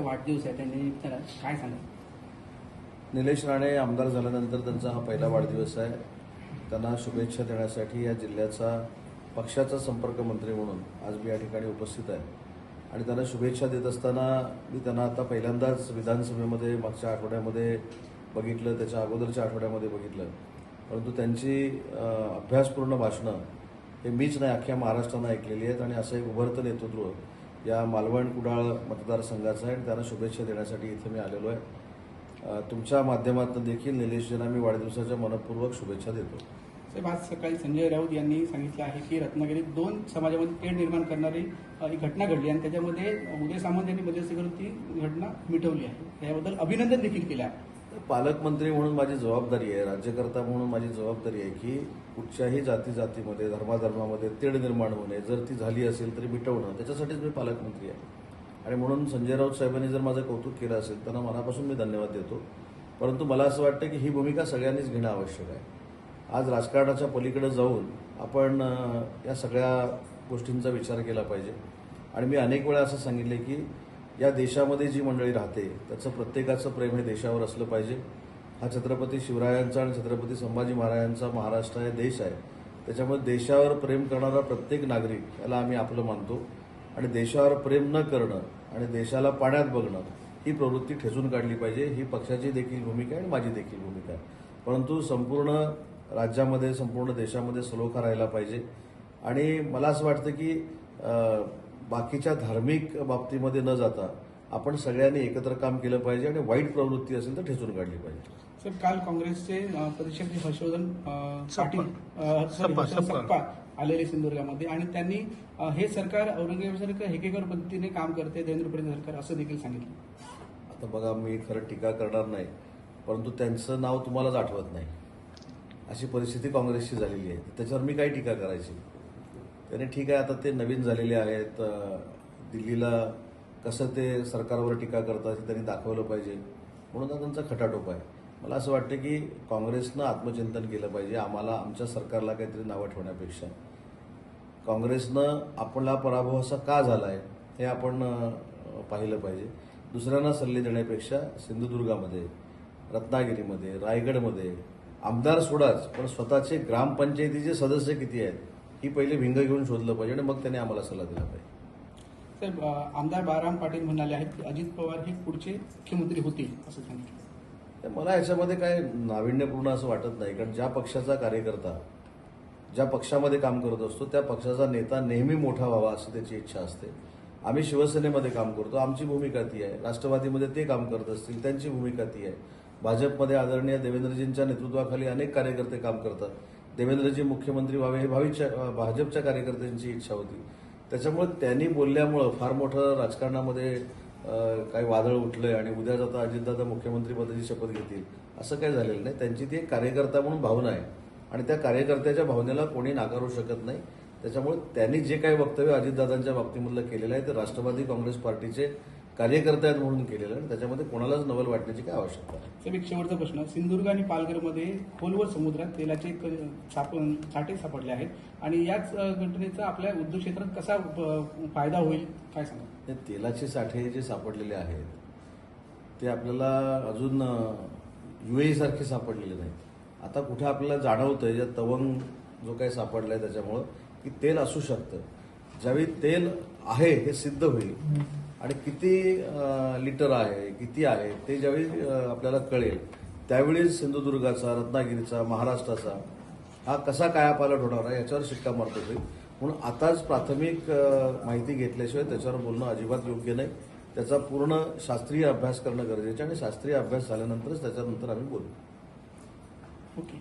त्यांचा वाढदिवस आहे त्यानिमित्तानं काय सांगा? निलेश राणे आमदार झाल्यानंतर त्यांचा हा पहिला वाढदिवस आहे. त्यांना शुभेच्छा देण्यासाठी या जिल्ह्याचा पक्षाचा संपर्क मंत्री म्हणून आज मी या ठिकाणी उपस्थित आहे. आणि त्यांना शुभेच्छा देत असताना मी त्यांना आता पहिल्यांदाच विधानसभेमध्ये मागच्या आठवड्यामध्ये बघितलं त्याच्या अगोदरच्या आठवड्यामध्ये बघितलं. परंतु त्यांची अभ्यासपूर्ण भाषणं हे मीच नाही अख्ख्या महाराष्ट्रानं ऐकलेली आहेत आणि असं एक उभरतं नेतृत्व या मालवण कुडाळ मतदारसंघाचं आहे आणि त्यांना शुभेच्छा देण्यासाठी इथे मी आलेलो आहे. तुमच्या माध्यमातून देखील निलेशजींना मी वाढदिवसाच्या मनपूर्वक शुभेच्छा देतो. साहेब आज सकाळी संजय राऊत यांनी सांगितलं आहे की रत्नागिरीत दोन समाजामध्ये तेढ निर्माण करणारी एक घटना घडली आणि त्याच्यामध्ये उदय सामंत यांनी मध्यस्थी करून ती घटना मिटवली आहे. याबद्दल अभिनंदन देखील केलं आहे. पालकमंत्री म्हणून माझी जबाबदारी आहे राज्यकर्ता म्हणून माझी जबाबदारी आहे की कुठच्याही जाती जातीमध्ये धर्माधर्मामध्ये तेढ निर्माण होणे जर ती झाली असेल तरी मिटवणं त्याच्यासाठीच मी पालकमंत्री आहे. आणि म्हणून संजय राऊत साहेबांनी जर माझं कौतुक केलं असेल त्यांना मनापासून मी धन्यवाद देतो. परंतु मला असं वाटतं की ही भूमिका सगळ्यांनीच घेणं आवश्यक आहे. आज राजकारणाच्या पलीकडे जाऊन आपण या सगळ्या गोष्टींचा विचार केला पाहिजे. आणि मी अनेक वेळा असं सांगितले की या देशामध्ये जी मंडळी राहते त्याचं प्रत्येकाचं प्रेम हे देशावर असलं पाहिजे. हा छत्रपती शिवरायांचा आणि छत्रपती संभाजी महाराजांचा महाराष्ट्र हे देश आहे. त्याच्यामुळे देशावर प्रेम करणारा प्रत्येक नागरिक याला आम्ही आपलं मानतो. आणि देशावर प्रेम न करणं आणि देशाला पाण्यात बघणं ही प्रवृत्ती ठेचून काढली पाहिजे. ही पक्षाची देखील भूमिका आहे आणि माझी देखील भूमिका आहे. परंतु संपूर्ण राज्यामध्ये संपूर्ण देशामध्ये सलोखा राहिला पाहिजे. आणि मला असं वाटतं की बाकीच्या धार्मिक बाबतीमध्ये न जाता आपण सगळ्यांनी एकत्र काम केलं पाहिजे आणि वाईट प्रवृत्ती असेल तर ठेचून काढली पाहिजे. साहेब काल काँग्रेसचे प्रदेशाध्यक्ष हर्षवर्धन. पाटील आलेले सिंधुदुर्गामध्ये आणि त्यांनी हे सरकार औरंगजेबासारखं हेकेकर पद्धतीने काम करते देवेंद्र फडणवीस सरकार असं देखील सांगितलं. आता बघा मी खरं टीका करणार नाही परंतु त्यांचं नाव तुम्हालाच आठवत नाही. अशी परिस्थिती काँग्रेसची झालेली आहे. त्याच्यावर मी काय टीका करायची त्याने ठीक आहे आता ते नवीन झालेले आहेत. दिल्लीला कसं ते सरकारवर टीका करतात हे त्यांनी दाखवलं पाहिजे. म्हणून त्यांचा खटाटोप आहे. मला असं वाटतं की काँग्रेसनं आत्मचिंतन केलं पाहिजे. आम्हाला आमच्या सरकारला काहीतरी नावं ठेवण्यापेक्षा. काँग्रेसनं आपला पराभव असा का झाला आहे हे आपण पाहिलं पाहिजे. दुसऱ्यांना सल्ले देण्यापेक्षा सिंधुदुर्गामध्ये रत्नागिरीमध्ये रायगडमध्ये आमदार सोडाच पण स्वतःचे ग्रामपंचायतीचे सदस्य किती आहेत? ही पहिले भिंग घेऊन शोधलं पाहिजे आणि मग त्यांनी आम्हाला सल्ला दिला पाहिजे. साहेब आमदार बाळाराम पाटील म्हणाले आहेत की अजित पवार हे पुढचे मुख्यमंत्री होतील असं सांगितलं. तर मला याच्यामध्ये काय नाविन्यपूर्ण असं वाटत नाही कारण ज्या पक्षाचा कार्यकर्ता ज्या पक्षामध्ये काम करत असतो त्या पक्षाचा नेता नेहमी मोठा व्हावा अशी त्याची इच्छा असते. आम्ही शिवसेनेमध्ये काम करतो आमची भूमिका ती आहे. राष्ट्रवादीमध्ये ते काम करत असतील त्यांची भूमिका ती आहे. भाजपमध्ये आदरणीय देवेंद्रजींच्या नेतृत्वाखाली अनेक कार्यकर्ते काम करतात. देवेंद्रजी मुख्यमंत्री व्हावे हे भावीच्या भाजपच्या कार्यकर्त्यांची इच्छा होती. त्याच्यामुळे त्यांनी बोलल्यामुळं फार मोठं राजकारणामध्ये काही वादळ उठलंय आणि उद्या जाता अजितदादा मुख्यमंत्रीपदाची शपथ घेतील असं काही झालेलं नाही. त्यांची ती एक कार्यकर्ता म्हणून भावना आहे. आणि त्या कार्यकर्त्याच्या भावनेला कोणी नाकारू शकत नाही. त्याच्यामुळे त्यांनी जे काही वक्तव्य अजितदादांच्या बाबतीमधलं केलेलं आहे ते राष्ट्रवादी काँग्रेस पार्टीचे कार्यकर्ते आहेत म्हणून केलेलं आहे आणि त्याच्यामध्ये कोणालाच नवल वाटण्याची काय आवश्यकता साहेब एक शेवटचा प्रश्न. सिंधुदुर्ग आणि पालघरमध्ये खोलवर समुद्रात तेलाचे साठे सापडले आहेत. आणि याच घटनेचा आपल्या उद्योग क्षेत्रात कसा फायदा होईल काय सांगा ते तेलाचे साठे जे सापडलेले आहेत ते आपल्याला अजून युएई सारखे सापडलेले नाहीत. आता कुठे आपल्याला जाणवतंय ज्या तवंग जो काही सापडलाय त्याच्यामुळं की तेल असू शकतं. ज्यावेळी तेल आहे हे सिद्ध होईल. आणि किती लिटर आहे किती आहे ते ज्यावेळी आपल्याला कळेल त्यावेळी सिंधुदुर्गाचा रत्नागिरीचा महाराष्ट्राचा हा कसा कायापालट होणार आहे याच्यावर शिक्कामोर्तब होईल म्हणून आताच प्राथमिक माहिती घेतल्याशिवाय त्याच्यावर बोलणं अजिबात योग्य नाही. त्याचा पूर्ण शास्त्रीय अभ्यास करणं गरजेचं आहे आणि शास्त्रीय अभ्यास झाल्यानंतरच त्याच्यानंतर आम्ही बोलू.